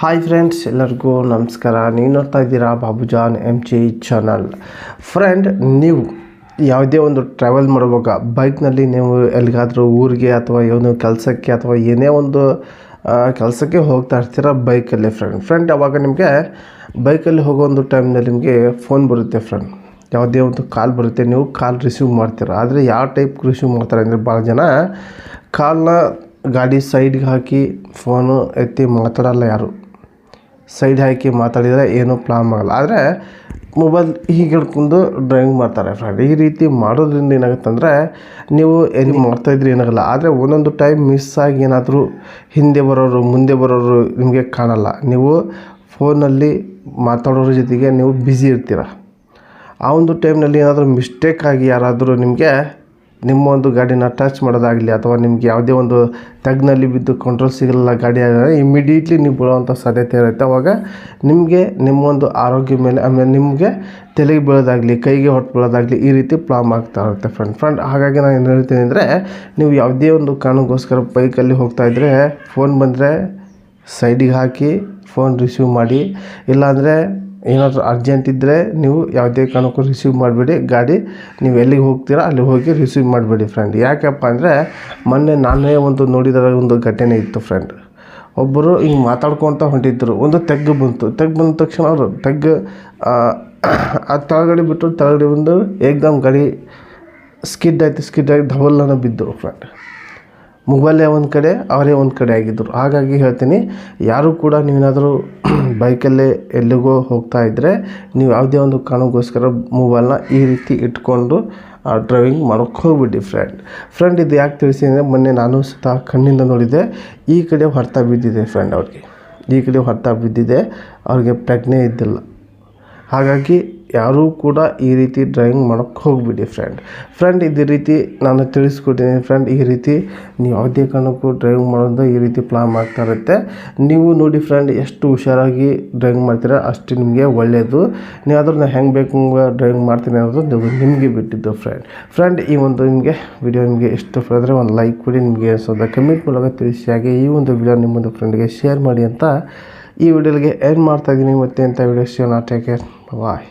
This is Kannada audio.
ಹಾಯ್ ಫ್ರೆಂಡ್ಸ್ ಎಲ್ಲರಿಗೂ ನಮಸ್ಕಾರ. ನೀವು ನೋಡ್ತಾ ಇದ್ದೀರಾ Babujan M G channel friend ನೀವು ಯಾವುದೇ ಒಂದು ಟ್ರಾವೆಲ್ ಮಾಡುವಾಗ ಬೈಕ್ನಲ್ಲಿ ನೀವು ಎಲ್ಲಿಗಾದರೂ ಊರಿಗೆ ಅಥವಾ ಏನೋ ಕೆಲಸಕ್ಕೆ ಅಥವಾ ಏನೇ ಒಂದು ಕೆಲಸಕ್ಕೆ ಹೋಗ್ತಾ ಇರ್ತೀರ ಬೈಕಲ್ಲಿ ಫ್ರೆಂಡ್ ಫ್ರೆಂಡ್ ಅವಾಗ ನಿಮಗೆ ಬೈಕಲ್ಲಿ ಹೋಗೋ ಒಂದು ಟೈಮ್ನಲ್ಲಿ ನಿಮಗೆ ಫೋನ್ ಬರುತ್ತೆ ಫ್ರೆಂಡ್ ಯಾವುದೇ ಒಂದು ಕಾಲ್ ಬರುತ್ತೆ, ನೀವು ಕಾಲ್ ರಿಸೀವ್ ಮಾಡ್ತೀರ. ಆದರೆ ಯಾವ ಟೈಪ್ ರಿಸೀವ್ ಮಾಡ್ತಾರೆ ಅಂದರೆ ಭಾಳ ಜನ ಕಾಲ್ನ ಗಾಡಿ ಸೈಡ್ಗೆ ಹಾಕಿ ಫೋನು ಎತ್ತಿ ಮಾತಾಡಲ್ಲ ಯಾರು. ಸೈಡ್ ಹಾಕಿ ಮಾತಾಡಿದರೆ ಏನೂ ಪ್ರಾಬ್ಲಮ್ ಆಗಲ್ಲ ಆದರೆ ಮೊಬೈಲ್ ಹೀಗೆ ಹಿಡ್ಕೊಂಡು ಡ್ರೈವಿಂಗ್ ಮಾಡ್ತಾರೆ ಫ್ರೆಂಡ್ ಈ ರೀತಿ ಮಾಡೋದ್ರಿಂದ ಏನಾಗುತ್ತೆ ಅಂದರೆ ನೀವು ಎಲ್ಲಿ ಮಾಡ್ತಾಯಿದ್ರಿ ಏನಾಗಲ್ಲ. ಆದರೆ ಒಂದೊಂದು ಟೈಮ್ ಮಿಸ್ ಆಗಿ ಏನಾದರೂ ಹಿಂದೆ ಬರೋರು ಮುಂದೆ ಬರೋರು ನಿಮಗೆ ಕಾಣಲ್ಲ. ನೀವು ಫೋನಲ್ಲಿ ಮಾತಾಡೋರ ಜೊತೆಗೆ ನೀವು ಬ್ಯುಸಿ ಇರ್ತೀರ. ಆ ಒಂದು ಟೈಮ್ನಲ್ಲಿ ಏನಾದರೂ ಮಿಸ್ಟೇಕ್ ಆಗಿ ಯಾರಾದರೂ ನಿಮಗೆ ನಿಮ್ಮ ಒಂದು ಗಾಡಿನ ಟಚ್ ಮಾಡೋದಾಗಲಿ ಅಥವಾ ನಿಮ್ಗೆ ಯಾವುದೇ ಒಂದು ತಗ್ನಲ್ಲಿ ಬಿದ್ದು ಕಂಟ್ರೋಲ್ ಸಿಗಲ್ಲ ಗಾಡಿ ಇಮಿಡಿಯೇಟ್ಲಿ ನೀವು ಬೀಳುವಂಥ ಸಾಧ್ಯತೆ ಇರುತ್ತೆ. ಅವಾಗ ನಿಮಗೆ ನಿಮ್ಮ ಒಂದು ಆರೋಗ್ಯ ಮೇಲೆ ಆಮೇಲೆ ನಿಮಗೆ ತಲೆಗೆ ಬೀಳೋದಾಗಲಿ, ಕೈಗೆ ಹೊಟ್ಟು ಬೀಳೋದಾಗಲಿ ಈ ರೀತಿ ಪ್ರಾಬ್ಲಮ್ ಆಗ್ತಾ ಇರುತ್ತೆ ಫ್ರೆಂಡ್ ಫ್ರೆಂಡ್ ಹಾಗಾಗಿ ನಾನು ಏನು ಹೇಳ್ತೀನಿ ಅಂದರೆ ನೀವು ಯಾವುದೇ ಒಂದು ಕಾರಣಕ್ಕೋಸ್ಕರ ಬೈಕಲ್ಲಿ ಹೋಗ್ತಾ ಇದ್ದರೆ ಫೋನ್ ಬಂದರೆ ಸೈಡಿಗೆ ಹಾಕಿ ಫೋನ್ ರಿಸೀವ್ ಮಾಡಿ. ಇಲ್ಲಾಂದರೆ ಏನಾದರೂ ಅರ್ಜೆಂಟ್ ಇದ್ದರೆ ನೀವು ಯಾವುದೇ ಕಾರಣಕ್ಕೂ ರಿಸೀವ್ ಮಾಡಬೇಡಿ. ಗಾಡಿ ನೀವು ಎಲ್ಲಿಗೆ ಹೋಗ್ತೀರಾ ಅಲ್ಲಿ ಹೋಗಿ ರಿಸೀವ್ ಮಾಡಬೇಡಿ ಫ್ರೆಂಡ್ ಯಾಕಪ್ಪ ಅಂದರೆ ಮೊನ್ನೆ ನಾನೇ ಒಂದು ನೋಡಿದ ಒಂದು ಘಟನೆ ಇತ್ತು ಫ್ರೆಂಡ್ ಒಬ್ಬರು ಹಿಂಗೆ ಮಾತಾಡ್ಕೊತ ಹೊಂಟಿದ್ರು. ಒಂದು ತೆಗ್ಗು ಬಂತು. ತೆಗ್ಗು ಬಂದ ತಕ್ಷಣ ಅವರು ತೆಗ್ಗು, ಆ ತಳಗಡೆ ಬಿಟ್ಟು ತಳಗಡೆ ಬಂದು ಏಕ್ದಮ್ ಗಾಡಿ ಸ್ಕಿಡ್ ಆಯಿತು, ಸ್ಕಿಡ್ ಆಗಿ ಧವಲ್ಲನ ಬಿದ್ದರು ಫ್ರೆಂಡ್ ಮೊಬೈಲೇ ಒಂದು ಕಡೆ, ಅವರೇ ಒಂದು ಕಡೆ ಆಗಿದ್ದರು. ಹಾಗಾಗಿ ಹೇಳ್ತೀನಿ, ಯಾರೂ ಕೂಡ ನೀವೇನಾದರೂ ಬೈಕಲ್ಲೇ ಎಲ್ಲಿಗೋ ಹೋಗ್ತಾ ಇದ್ದರೆ ನೀವು ಯಾವುದೇ ಒಂದು ಕಾರಣಕ್ಕೋಸ್ಕರ ಮೊಬೈಲ್ನ ಈ ರೀತಿ ಇಟ್ಕೊಂಡು ಡ್ರೈವಿಂಗ್ ಮಾಡೋಕ್ಕೆ ಹೋಗ್ಬಿಡಿ ಫ್ರೆಂಡ್ ಫ್ರೆಂಡ್ ಇದು ಯಾಕೆ ತಿಳಿಸಿ ಅಂದರೆ ಮೊನ್ನೆ ನಾನು ಸಹ ಕಣ್ಣಿಂದ ನೋಡಿದೆ, ಈ ಕಡೆ ಹೊರತ ಬಿದ್ದಿದೆ ಫ್ರೆಂಡ್ ಅವ್ರಿಗೆ. ಈ ಕಡೆ ಹೊರತ ಬಿದ್ದಿದೆ, ಅವ್ರಿಗೆ ಪ್ರಜ್ಞೆ ಇದ್ದಿಲ್ಲ. ಹಾಗಾಗಿ ಯಾರೂ ಕೂಡ ಈ ರೀತಿ ಡ್ರಾಯಿಂಗ್ ಮಾಡೋಕ್ಕೆ ಹೋಗ್ಬಿಡಿ ಫ್ರೆಂಡ್ ಫ್ರೆಂಡ್ ಇದೇ ರೀತಿ ನಾನು ತಿಳಿಸ್ಕೊಟ್ಟಿದ್ದೀನಿ ಫ್ರೆಂಡ್ ಈ ರೀತಿ ನೀವು ಯಾವುದೇ ಕಾರಣಕ್ಕೂ ಡ್ರಾಯಿಂಗ್ ಮಾಡೋದು ಈ ರೀತಿ ಪ್ಲಾನ್ ಮಾಡ್ತಾ ಇರುತ್ತೆ. ನೀವು ನೋಡಿ ಫ್ರೆಂಡ್ ಎಷ್ಟು ಹುಷಾರಾಗಿ ಡ್ರಾಯಿಂಗ್ ಮಾಡ್ತೀರ ಅಷ್ಟು ನಿಮಗೆ ಒಳ್ಳೆಯದು ನೀವು ಅದ್ರನ್ನ ಹೆಂಗೆ ಬೇಕು ಡ್ರಾಯಿಂಗ್ ಮಾಡ್ತೀನಿ ಅನ್ನೋದು ನಿಮಗೆ ಬಿಟ್ಟಿದ್ದು ಫ್ರೆಂಡ್ ಫ್ರೆಂಡ್ ಈ ಒಂದು ನಿಮಗೆ ವಿಡಿಯೋ ನಿಮಗೆ ಇಷ್ಟಪಡಿದ್ರೆ ಒಂದು ಲೈಕ್ ಕೊಡಿ, ನಿಮಗೆ ಅನ್ಸೋದ ಕಮೆಂಟ್ ಮೂಲಕ ತಿಳಿಸಿ ಹಾಗೆ ಈ ಒಂದು ವಿಡಿಯೋ ನಿಮ್ಮೊಂದು ಫ್ರೆಂಡ್ಗೆ ಶೇರ್ ಮಾಡಿ ಅಂತ ಈ ವಿಡಿಯೋಗೆ ಏನು ಮಾಡ್ತಾ ಇದ್ದೀನಿ. ಮತ್ತೆ ಅಂತ ವಿಡಿಯೋ ಶೇರ್ ಕೇರ್ ಬಾಯ್